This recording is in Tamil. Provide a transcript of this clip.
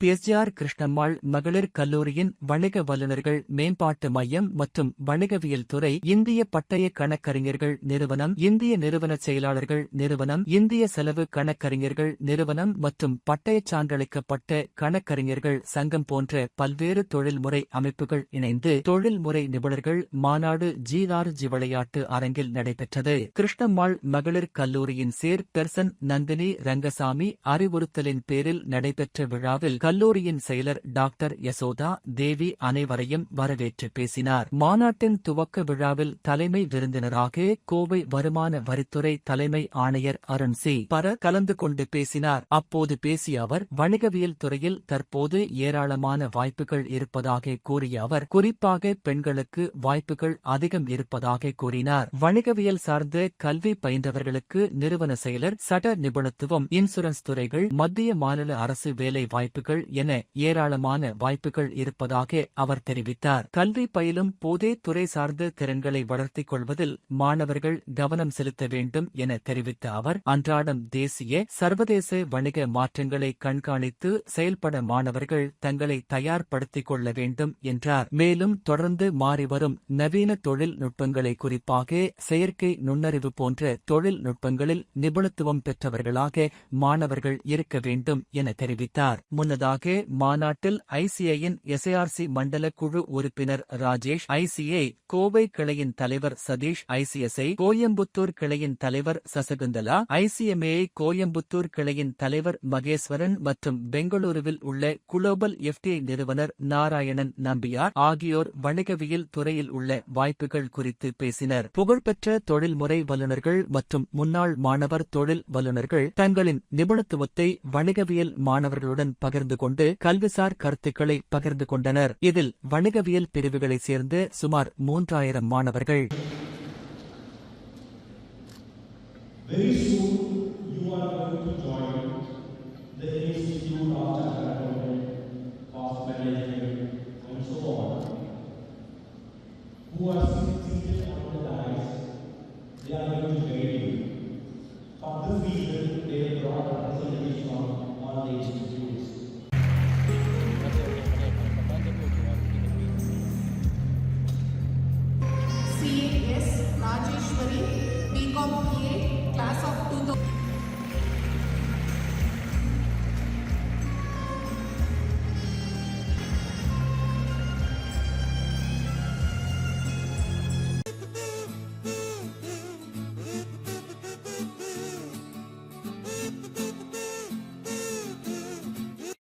பிஎஸ்ஜிஆர் கிருஷ்ணம்மாள் மகளிர் கல்லூரியின் வணிக வல்லுநர்கள் மேம்பாட்டு மையம் மற்றும் வணிகவியல் துறை இந்திய பட்டய கணக்கறிஞர்கள் நிறுவனம் இந்திய நிறுவன செயலாளர்கள் நிறுவனம் இந்திய செலவு கணக்கறிஞர்கள் நிறுவனம் மற்றும் பட்டயச் சான்றளிக்கப்பட்ட கணக்கறிஞர்கள் சங்கம் போன்ற பல்வேறு தொழில்முறை அமைப்புகள் இணைந்து தொழில்முறை நிபுணர்கள் மாநாடு ஜிஆர்ஜி விளையாட்டு அரங்கில் நடைபெற்றது. கிருஷ்ணம்மாள் மகளிர் கல்லூரியின் சேர் பெர்சன் நந்தினி ரங்கசாமி அறிவுறுத்தலின் பேரில் நடைபெற்ற விழாவில் கல்லூரியின் செயலர் டாக்டர் யசோதா தேவி அனைவரையும் வரவேற்று பேசினார். மாநாட்டின் துவக்க விழாவில் தலைமை விருந்தினராக கோவை வருமான வரித்துறை தலைமை ஆணையர் அருண் சி. பர கலந்து கொண்டு பேசினார். அப்போது பேசிய அவர் வணிகவியல் துறையில் தற்போது ஏராளமான வாய்ப்புகள் இருப்பதாக கூறிய அவர் குறிப்பாக பெண்களுக்கு வாய்ப்புகள் அதிகம் இருப்பதாக கூறினார். வணிகவியல் சார்ந்த கல்வி பயின்றவர்களுக்கு நிறுவன செயலர் சட்ட நிபுணத்துவம் இன்சூரன்ஸ் துறைகள் மத்திய மாநில அரசு வேலை வாய்ப்புகள் என ஏராளமான வாய்ப்புகள் இருப்பதாக அவர் தெரிவித்தார். கல்வி பயிலும் போதே துறை சார்ந்த திறன்களை வளர்த்திக் கொள்வதில் மாணவர்கள் கவனம் செலுத்த வேண்டும் என தெரிவித்த அவர் அன்றாடம் தேசிய சர்வதேச வணிக மாற்றங்களை கண்காணித்து செயல்பட மாணவர்கள் தங்களை தயார்படுத்திக் கொள்ள வேண்டும் என்றார். மேலும் தொடர்ந்து மாறிவரும் நவீன தொழில்நுட்பங்களை குறிப்பாக செயற்கை நுண்ணறிவு போன்ற தொழில்நுட்பங்களில் நிபுணத்துவம் பெற்றவர்களாக மாணவர்கள் இருக்க வேண்டும் என தெரிவித்தார். முன்னதாக மாநாட்டில் ஐசிஐயின் எஸ்ஏஆர்சி மண்டல குழு உறுப்பினர் ராஜேஷ் ஐசிஐ கோவை கிளையின் தலைவர் சதீஷ் ஐசிஎஸ்ஐ கோயம்புத்தூர் கிளையின் தலைவர் சசகுந்தலா ஐசிஎம்ஏ கோயம்புத்தூர் கிளையின் தலைவர் மகேஸ்வரன் மற்றும் பெங்களூருவில் உள்ள குளோபல் எஃப்டிஐ நிறுவனர் நாராயணன் நம்பியார் ஆகியோர் வணிகவியல் துறையில் உள்ள வாய்ப்புகள் குறித்து பேசினர். புகழ்பெற்ற தொழில்முறை வல்லுநர்கள் மற்றும் முன்னாள் மாணவர் தொழில் வல்லுநர்கள் தங்களின் நிபுணத்துவத்தை வணிகவியல் மாணவர்களுடன் பகிர்ந்து கலந்து கொண்டு கல்விசார் கருத்துக்களை பகிர்ந்து கொண்டனர் இதில் வணிகவியல் பிரிவுகளைச் சேர்ந்த சுமார் மூன்றாயிரம் மாணவர்கள் Very soon you are going to join the Institute of Chartered of Management and so on, who are seated BCom BA class of 2000.